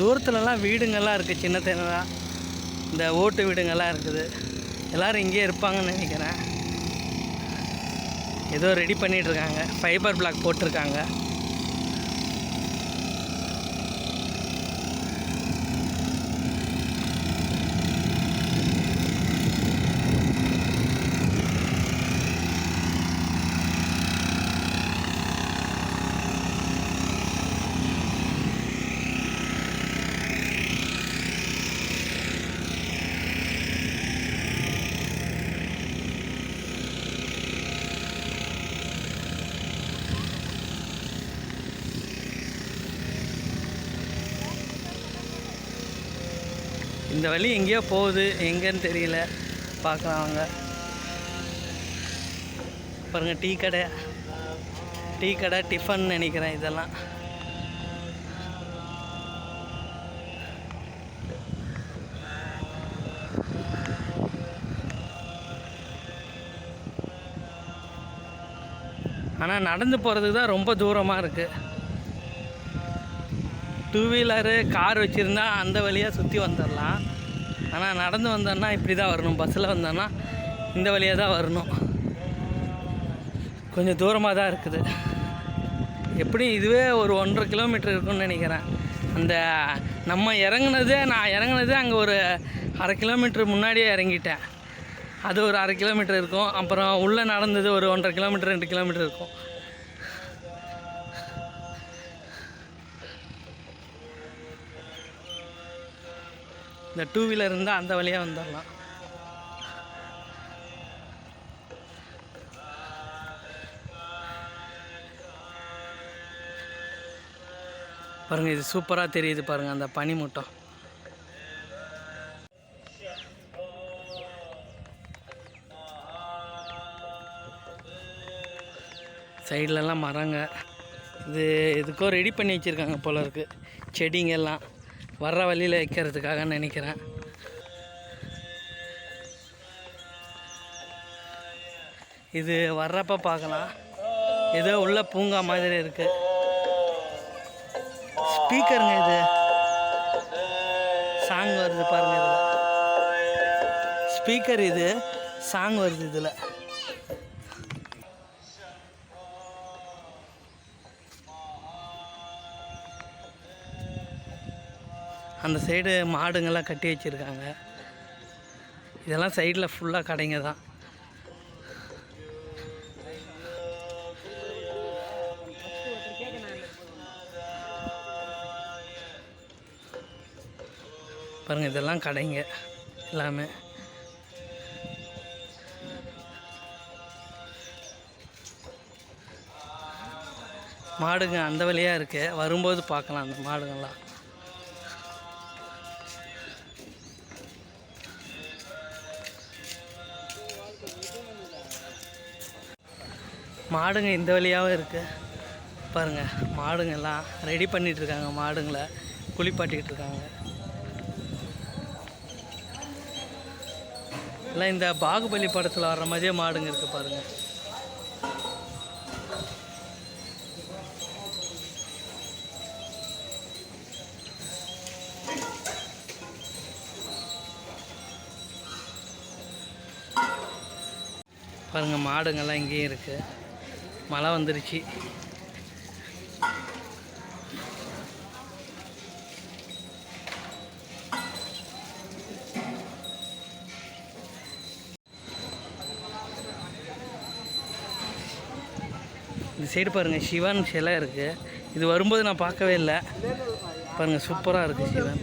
தூரத்துலலாம் வீடுங்கள்லாம் இருக்குது சின்ன சின்னதாக இந்த ஓட்டு வீடுங்கள்லாம் இருக்குது. எல்லோரும் இங்கேயே இருப்பாங்கன்னு நினைக்கிறேன். ஏதோ ரெடி பண்ணிகிட்ருக்காங்க ஃபைபர் பிளாக் போட்டிருக்காங்க. இந்த வழி எங்கேயோ போகுது எங்கேன்னு தெரியல. பார்க்கலாம் அவங்க பாருங்கள் டீ கடை. டீ கடை டிஃபன் நினைக்கிறேன் இதெல்லாம். ஆனால் நடந்து போகிறதுக்கு தான் ரொம்ப தூரமாக இருக்குது டூ வீலரு கார் வச்சுருந்தா அந்த வழியாக சுற்றி வந்துடலாம் ஆனால் நடந்து வந்தோன்னா இப்படி தான் வரணும். பஸ்ஸில் வந்தோன்னா இந்த வழியாக தான் வரணும். கொஞ்சம் தூரமாக தான் இருக்குது. எப்படி இதுவே ஒரு ஒன்றரை கிலோமீட்டர் இருக்கும்னு நினைக்கிறேன். அந்த நம்ம இறங்குனதே நான் இறங்குனதே அங்கே ஒரு அரை கிலோமீட்டர் முன்னாடியே இறங்கிட்டேன். அது ஒரு அரை கிலோமீட்டர் இருக்கும். அப்புறம் உள்ளே நடந்தது ஒரு ஒன்றரை கிலோமீட்டர் ரெண்டு கிலோமீட்டர் இருக்கும். இந்த டூ வீலர் இருந்தால் அந்த வழியாக வந்துடலாம். பாருங்கள் இது சூப்பராக தெரியுது பாருங்கள் அந்த பனிமூட்டம். சைட்லலாம் மரங்க. இது எதுக்கோ ரெடி பண்ணி வச்சுருக்காங்க போல இருக்குது செடிங்கெல்லாம். வர்ற வழியில் வைக்கிறதுக்காக நினைக்கிறேன். இது வர்றப்ப பார்க்கலாம். ஏதோ உள்ள பூங்கா மாதிரி இருக்கு. ஸ்பீக்கருங்க இது. சாங் வருது பாருங்க இதில். ஸ்பீக்கர் இது சாங் வருது இதில். அந்த சைடு மாடுங்கள்லாம் கட்டி வச்சுருக்காங்க. இதெல்லாம் சைடில் ஃபுல்லாக கடைங்க தான். பாருங்கள் இதெல்லாம் கடைங்க எல்லாமே. மாடுங்க அந்த வழியாக இருக்குது வரும்போது பார்க்கலாம் அந்த மாடுங்கள்லாம் மாடுங்க இந்த வழியாகவும் இருக்குது பாருங்கள் மாடுங்க எல்லாம் ரெடி பண்ணிகிட்டு இருக்காங்க மாடுங்களை குளிப்பாட்டிக்கிட்டு இருக்காங்க. எல்லாம் இந்த பாகுபலி படத்தில் வர்ற மாதிரியே மாடுங்க இருக்குது பாருங்கள் பாருங்கள் மாடுங்கள்லாம் இங்கேயும் இருக்குது மழை வந்துருச்சு. இந்த சைடு பாருங்கள் சிவன் சிலை இருக்குது இது வரும்போது நான் பார்க்கவே இல்லை. பாருங்கள் சூப்பராக இருக்குது சிவன்.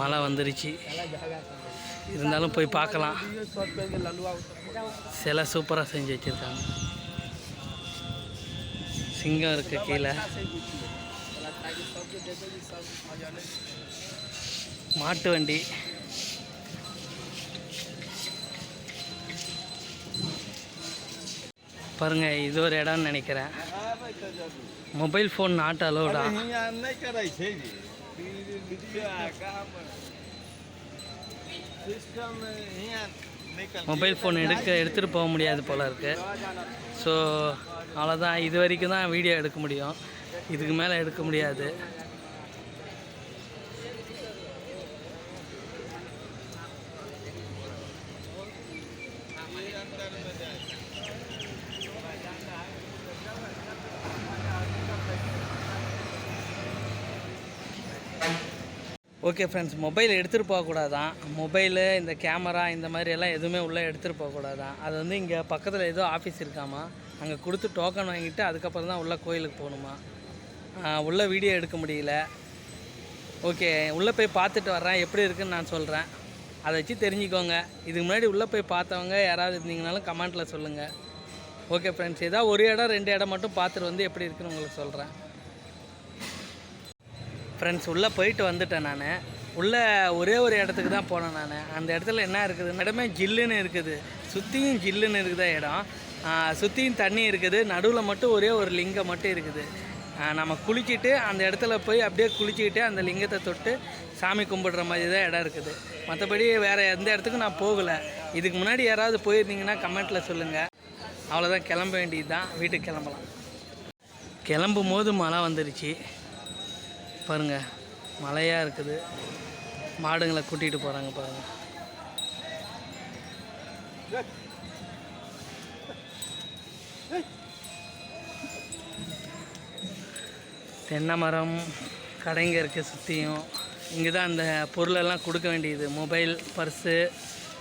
மழை வந்துருச்சு. இருந்தாலும் போய் பார்க்கலாம். சிலை சூப்பராக செஞ்சு வச்சுருக்காங்க. சிங்கம் இருக்குது கீழே. மாட்டு வண்டி. பாருங்க இது ஒரு இடம்னு நினைக்கிறேன். மொபைல் ஃபோன் நாட் அலோடா. மொபைல் ஃபோன் எடுக்க எடுத்துகிட்டு போக முடியாது போல் இருக்குது ஸோ அவ்வளோதான் இது வரைக்கும் தான் வீடியோ எடுக்க முடியும். இதுக்கு மேலே எடுக்க முடியாது. ஓகே ஃப்ரெண்ட்ஸ் மொபைல் எடுத்துகிட்டு போகக்கூடாதான் மொபைலு இந்த கேமரா இந்த மாதிரி எல்லாம் எதுவுமே உள்ளே எடுத்துகிட்டு போகக்கூடாதான் அது வந்து இங்கே பக்கத்தில் ஏதோ ஆஃபீஸ் இருக்காமா? அங்கே கொடுத்து டோக்கன் வாங்கிட்டு அதுக்கப்புறம் தான் உள்ளே கோயிலுக்கு போகணுமா? உள்ளே வீடியோ எடுக்க முடியல. ஓகே உள்ளே போய் பார்த்துட்டு வர்றேன். எப்படி இருக்குன்னு நான் சொல்கிறேன் அதை வச்சு தெரிஞ்சுக்கோங்க. இதுக்கு முன்னாடி உள்ளே போய் பார்த்தவங்க யாராவது இருந்தீங்கனாலும் கமெண்ட்டில் சொல்லுங்கள் ஓகே ஃப்ரெண்ட்ஸ் ஏதாவது ஒரு இடம் ரெண்டு இடம் மட்டும் பார்த்துட்டு வந்து எப்படி இருக்குன்னு உங்களுக்கு சொல்கிறேன் ஃப்ரெண்ட்ஸ் உள்ளே போயிட்டு வந்துட்டேன் நான். உள்ளே ஒரே ஒரு இடத்துக்கு தான் போனேன் நான். அந்த இடத்துல என்ன இருக்குது? இடமே ஜில்லுன்னு இருக்குது. சுற்றியும் ஜில்லுன்னு இருக்குதா இடம். சுற்றியும் தண்ணி இருக்குது. நடுவில் மட்டும் ஒரே ஒரு லிங்கம் மட்டும் இருக்குது. நம்ம குளிச்சுட்டு அந்த இடத்துல போய் அப்படியே குளிச்சுக்கிட்டு அந்த லிங்கத்தை தொட்டு சாமி கும்பிடுற மாதிரி தான் இடம் இருக்குது. மற்றபடி வேறு எந்த இடத்துக்கும் நான் போகலை. இதுக்கு முன்னாடி யாராவது போயிருந்தீங்கன்னா கமெண்ட்டில் சொல்லுங்கள் அவ்வளோதான் கிளம்ப வேண்டியது தான் வீட்டுக்கு கிளம்பலாம். கிளம்பும் போது மழை வந்துருச்சு. பாருங்க மழையாக இருக்குது. மாடுங்களை கூட்டிகிட்டு போகிறாங்க பாருங்கள் தென்னை மரம் கடைங்க இருக்குது சுற்றியும் இங்கே தான் அந்த பொருளெல்லாம் கொடுக்க வேண்டியது. மொபைல் பர்ஸு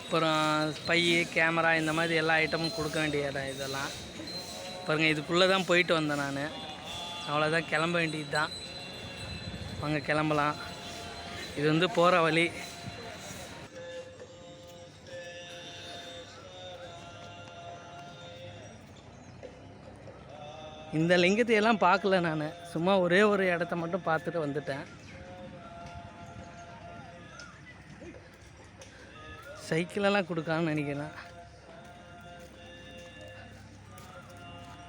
அப்புறம் பை கேமரா இந்த மாதிரி எல்லா ஐட்டமும் கொடுக்க வேண்டிய இடம் இதெல்லாம். பாருங்கள் இதுக்குள்ளே தான் போயிட்டு வந்தேன் நான். அவ்வளோதான் கிளம்ப வேண்டியது தான் வாங்க கிளம்பலாம். இது வந்து போகிற வழி. இந்த லிங்கத்தையெல்லாம் பார்க்கல நான். சும்மா ஒரே ஒரு இடத்த மட்டும் பார்த்துட்டு வந்துட்டேன். சைக்கிளெல்லாம் கொடுக்கான்னு நினைக்கிறேன்.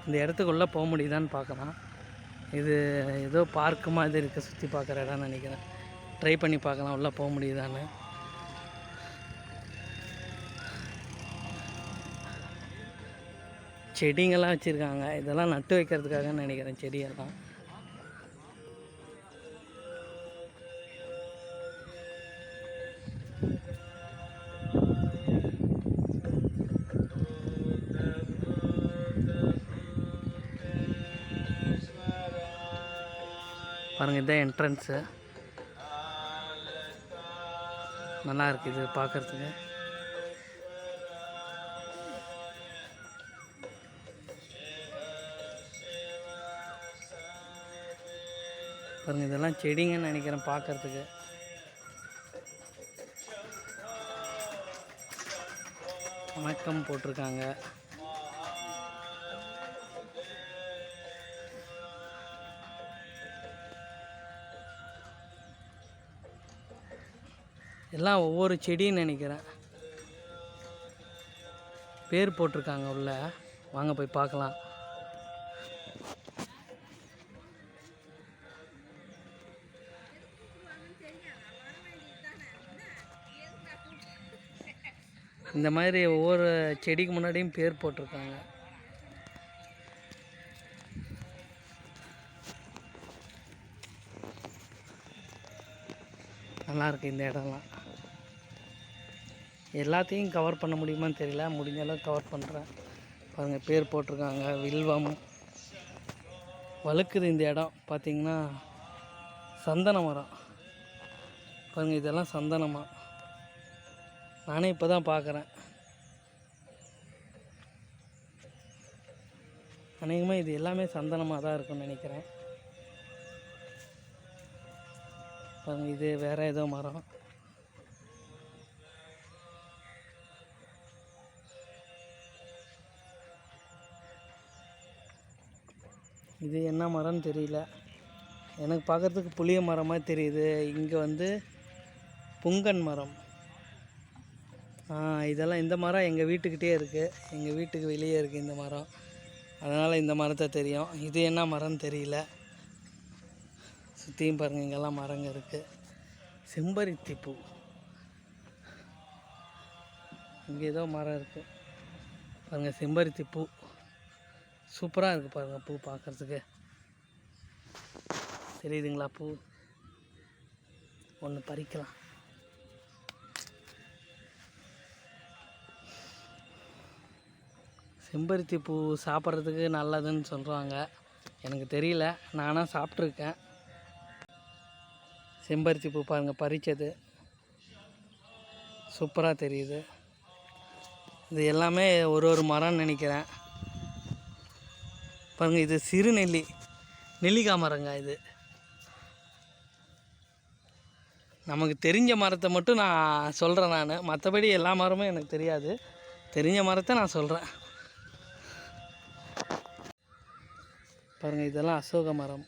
இந்த இடத்துக்குள்ளே போக முடியுதான்னு பார்க்கலாம். இது ஏதோ பார்க்கு மாதிரி இருக்குது சுற்றி பார்க்குற இடம்னு நினைக்கிறேன். ட்ரை பண்ணி பார்க்கலாம் உள்ளே போக முடியுதான்னு. செடிங்கெல்லாம் வச்சுருக்காங்க. இதெல்லாம் நட்டு வைக்கிறதுக்காகன்னு நினைக்கிறேன் செடியெல்லாம். பாருங்கள் இதுதான் என்ட்ரன்ஸு நல்லா இருக்குது இது பார்க்குறதுக்கு பாருங்க இதெல்லாம் செடிங்கன்னு நினைக்கிறேன் பார்க்கறதுக்கு வணக்கம் போட்டிருக்காங்க. எல்லாம் ஒவ்வொரு செடின்னு நினைக்கிறேன். பேர் போட்டிருக்காங்க உள்ள. வாங்க போய் பார்க்கலாம். இந்த மாதிரி ஒவ்வொரு செடிக்கு முன்னாடியும் பேர் போட்டிருக்காங்க. நல்லாயிருக்கு இந்த இடம்லாம். எல்லாத்தையும் கவர் பண்ண முடியுமான்னு தெரியல. முடிஞ்ச அளவுக்கு கவர் பண்ணுறேன் பாருங்கள் பேர் போட்டிருக்காங்க. வில்வம். வழுக்குது இந்த இடம். பார்த்திங்கன்னா சந்தன மரம். பாருங்கள் இதெல்லாம் சந்தனமாக நானே இப்போ தான் பார்க்குறேன் அநேகமாக இது எல்லாமே சந்தனமாக தான் இருக்கும்னு நினைக்கிறேன். பாருங்கள் இது வேறு ஏதோ மரம். இது என்ன மரம்னு தெரியல. எனக்கு பார்க்கறதுக்கு புளிய மரம் மாதிரி தெரியுது. இங்கே வந்து புங்கன் மரம். இதெல்லாம் இந்த மரம் எங்கள் வீட்டுக்கிட்டே இருக்குது எங்கள் வீட்டுக்கு வெளியே இருக்குது இந்த மரம். அதனால் இந்த மரத்தை தெரியும். இது என்ன மரம்னு தெரியல. சுற்றியும் பாருங்கள் இங்கெல்லாம் மரங்க இருக்குது செம்பருத்தி பூ இங்கே ஏதோ மரம் இருக்குது பாருங்கள் செம்பருத்தி பூ சூப்பராக இருக்குது பாருங்கள் பூ பார்க்குறதுக்கு தெரியுதுங்களா பூ? ஒன்று பறிக்கலாம். செம்பருத்தி பூ சாப்பிட்றதுக்கு நல்லதுன்னு சொல்கிறாங்க எனக்கு தெரியல. நானாக சாப்பிட்ருக்கேன் செம்பருத்தி பூ பாருங்கள் பறித்தது சூப்பராக தெரியுது. இது எல்லாமே ஒரு ஒரு மரம்னு நினைக்கிறேன். பாருங்கள் இது சிறு நெல்லி. நெல்லிக்காய் மரங்க இது. நமக்கு தெரிஞ்ச மரத்தை மட்டும் நான் சொல்கிறேன் நான். மற்றபடி எல்லா மரமும் எனக்கு தெரியாது. தெரிஞ்ச மரத்தை நான் சொல்கிறேன் பாருங்கள் இதெல்லாம் அசோக மரம்.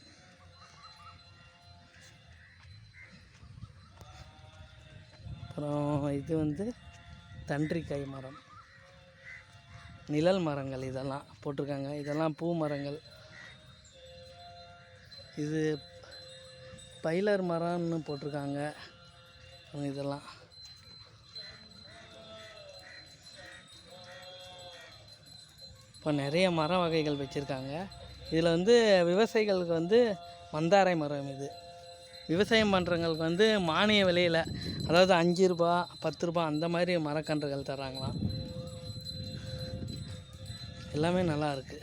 அப்புறம் இது வந்து தன்றிக்காய் மரம். நிழல் மரங்கள் இதெல்லாம் போட்டிருக்காங்க. இதெல்லாம் பூ மரங்கள். இது பைலர் மரம்னு போட்டிருக்காங்க. இதெல்லாம். இப்போ நிறைய மர வகைகள் வச்சுருக்காங்க. இதில் வந்து விவசாயிகளுக்கு வந்து மந்தாரை மரம் இது. விவசாயம் பண்ணுறவங்களுக்கு வந்து மானிய விலையில் அதாவது அஞ்சு ரூபா பத்து ரூபா அந்த மாதிரி மரக்கன்றுகள் தராங்களாம் எல்லாமே நல்லா இருக்கு.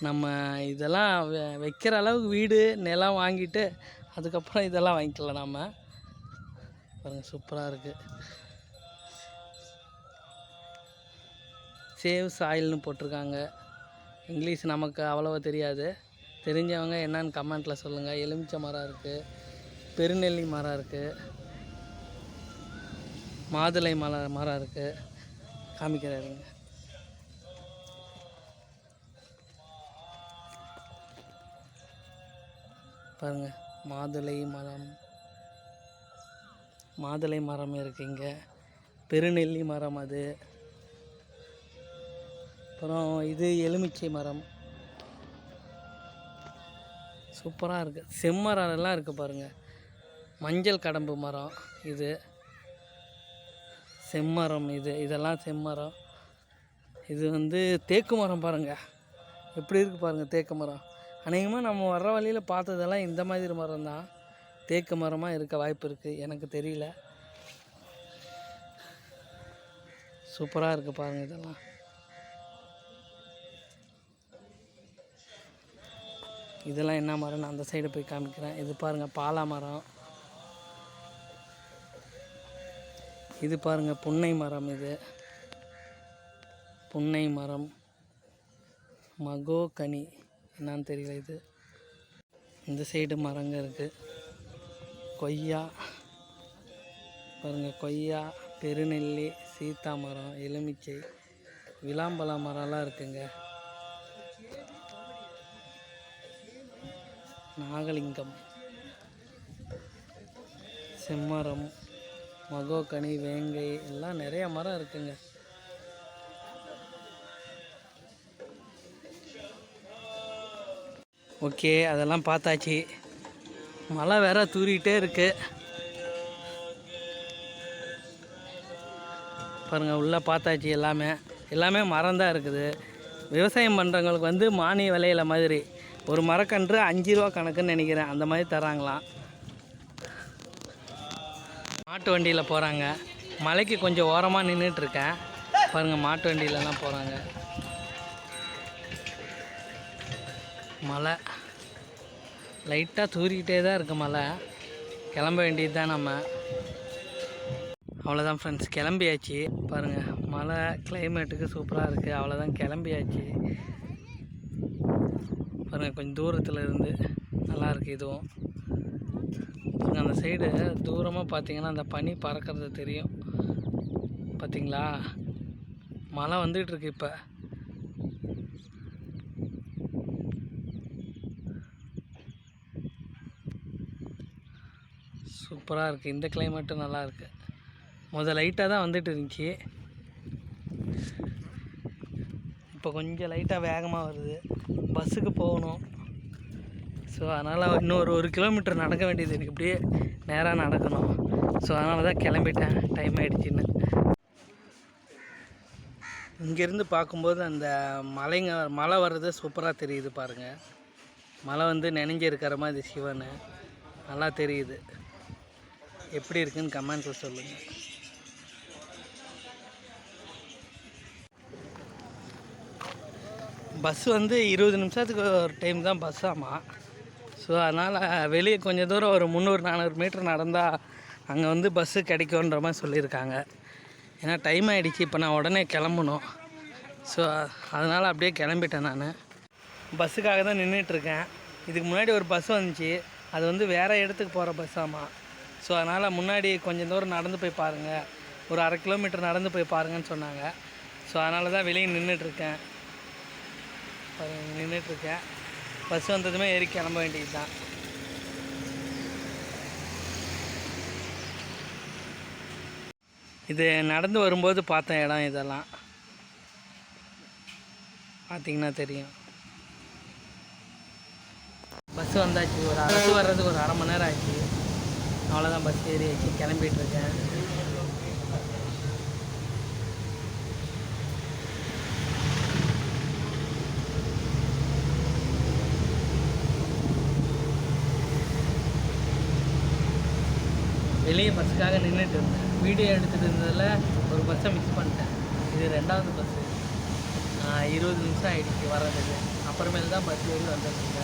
நம்ம இதெல்லாம் வெ- வைக்கிற அளவுக்கு வீடு நிலம் வாங்கிட்டு அதுக்கப்புறம் இதெல்லாம் வாங்கிக்கலாம் நம்ம பாருங்கள் சூப்பராக இருக்குது சேவ் சாயில்னு போட்டிருக்காங்க. இங்கிலீஷ் நமக்கு அவ்வளோவா தெரியாது. தெரிஞ்சவங்க என்னன்னு கமெண்ட்டில் சொல்லுங்கள் எலுமிச்சை மரம் இருக்குது பெருநெல்லி மரம் இருக்குது மாதுளை மரம் மரம் இருக்குது காமிக்கிறாருங்க பாருங்க மாதுளை மரம். மாதுளை மரம் இருக்குது இங்கே. பெருநெல்லி மரம் அது. அப்புறம் இது எலுமிச்சை மரம். சூப்பராக இருக்குது செம்மரம் எல்லாம் இருக்குது பாருங்கள் மஞ்சள் கடம்பு மரம் இது. செம்மரம் இது இதெல்லாம் செம்மரம். இது வந்து தேக்கு மரம் பாருங்கள் எப்படி இருக்குது பாருங்கள் தேக்கு மரம். அநேகமாக நம்ம வர்ற வழியில் பார்த்ததெல்லாம் இந்த மாதிரி மரம் தான். தேக்கு மரமாக இருக்க வாய்ப்பு இருக்குது எனக்கு தெரியல. சூப்பராக இருக்குது பாருங்கள் இதெல்லாம். இதெல்லாம் என்ன மரம் நான் அந்த சைடு போய் காமிக்கிறேன். இது பாருங்கள் பாலா மரம். இது பாருங்கள் புன்னை மரம் இது. புன்னை மரம். மகோ கனி. என்னன்னு தெரியல இது. இந்த சைடு மரங்க இருக்குது கொய்யா. பாருங்கள் கொய்யா பெருநெல்லி சீத்தா மரம் எலுமிச்சை விளாம்பழ மரம்லாம் இருக்குங்க. நாகலிங்கம். செம்மரம். மகோகனி வேங்கை எல்லாம் நிறைய மரம் இருக்குங்க. ஓகே அதெல்லாம் பார்த்தாச்சு. மழை வேற தூரிகிட்டே இருக்கு. பாருங்கள் உள்ளே பார்த்தாச்சு எல்லாமே. எல்லாமே மரம் தான் இருக்குது. விவசாயம் பண்ணுறவங்களுக்கு வந்து மானிய விலையில மாதிரி. ஒரு மரக்கன்று அஞ்சு ரூபா கணக்குன்னு நினைக்கிறேன். அந்த மாதிரி தராங்களாம். மாட்டு வண்டியில் போகிறாங்க மலைக்கு கொஞ்சம் ஓரமாக நின்றுட்டுருக்கேன் பாருங்கள் மாட்டு வண்டியிலலாம் போகிறாங்க மலை. லைட்டாக தூரிக்கிட்டே தான் இருக்குது மலை. கிளம்ப வேண்டியது தான் நம்ம. அவ்வளோதான் ஃப்ரெண்ட்ஸ் கிளம்பியாச்சு. பாருங்கள் மழை கிளைமேட்டுக்கு சூப்பராக இருக்குது அவ்வளோதான் கிளம்பியாச்சு. பாருங்கள் கொஞ்சம் தூரத்தில் இருந்து நல்லாயிருக்கு இதுவும். அந்த சைடு தூரமாக பார்த்தீங்கன்னா அந்த பனி பறக்கிறது தெரியும். பார்த்தீங்களா மழை வந்துகிட்டு இருக்கு இப்போ. சூப்பராக இருக்குது இந்த கிளைமேட்டும் நல்லா இருக்குது முதல் லைட்டாக தான் வந்துட்டு இருந்துச்சு. இப்போ கொஞ்சம் லைட்டாக வேகமாக வருது. பஸ்ஸுக்கு போகணும். ஸோ அதனால் இன்னொரு ஒரு கிலோமீட்டர் நடக்க வேண்டியது எனக்கு இப்படியே நேராக நடக்கணும். ஸோ அதனால தான் கிளம்பிட்டேன். டைம் ஆகிடுச்சின்னு இங்கேருந்து பார்க்கும்போது அந்த மலைங்க மலை வர்றது சூப்பராக தெரியுது பாருங்கள் மலை வந்து நினைஞ்சிருக்கிற மாதிரி சிவன். நல்லா தெரியுது. எப்படி இருக்குன்னு கமெண்ட்ஸில் சொல்லுங்கள் பஸ் வந்து இருபது நிமிஷத்துக்கு ஒரு டைம் தான் பஸ் ஆமாம் ஸோ அதனால் வெளியே கொஞ்சம் தூரம் ஒரு முந்நூறு நானூறு மீட்டர் நடந்தால் அங்கே வந்து பஸ்ஸு கிடைக்குன்ற மாதிரி சொல்லியிருக்காங்க. ஏன்னா டைம் ஆகிடுச்சு இப்போ நான் உடனே கிளம்பணும். ஸோ அதனால் அப்படியே கிளம்பிட்டேன் நான். பஸ்ஸுக்காக தான் நின்றுட்டுருக்கேன் இதுக்கு முன்னாடி ஒரு பஸ் வந்துச்சு. அது வந்து வேறு இடத்துக்கு போகிற பஸ் ஆமாம் ஸோ அதனால் முன்னாடி கொஞ்சம் தூரம் நடந்து போய் பாருங்கள் ஒரு அரை கிலோமீட்டர் நடந்து போய் பாருங்கன்னு சொன்னாங்க. ஸோ அதனால தான் வெளியே நின்றுட்டுருக்கேன் நின்றுட்டுருக்கேன் பஸ் வந்ததுமே ஏறி கிளம்ப வேண்டியது தான் இது நடந்து வரும்போது பார்த்த இடம் இதெல்லாம். பார்த்தீங்கன்னா தெரியும். பஸ் வந்தாச்சு ஒரு அரசு வர்றதுக்கு ஒரு அரை மணி நேரம் ஆச்சு. அவ்வளோதான் பஸ் ஏறி ஆச்சு பஸ்ஸுக்காக நின்றுட்டு இருந்தேன் வீடியோ எடுத்துகிட்டு இருந்ததில் ஒரு பஸ்ஸை மிஸ் பண்ணிட்டேன். இது ரெண்டாவது பஸ்ஸு இருபது நிமிஷம் ஆகிடுச்சு வர்றதுக்கு. அப்புறமேல் தான் பஸ் ஏறி வந்துருக்கேன்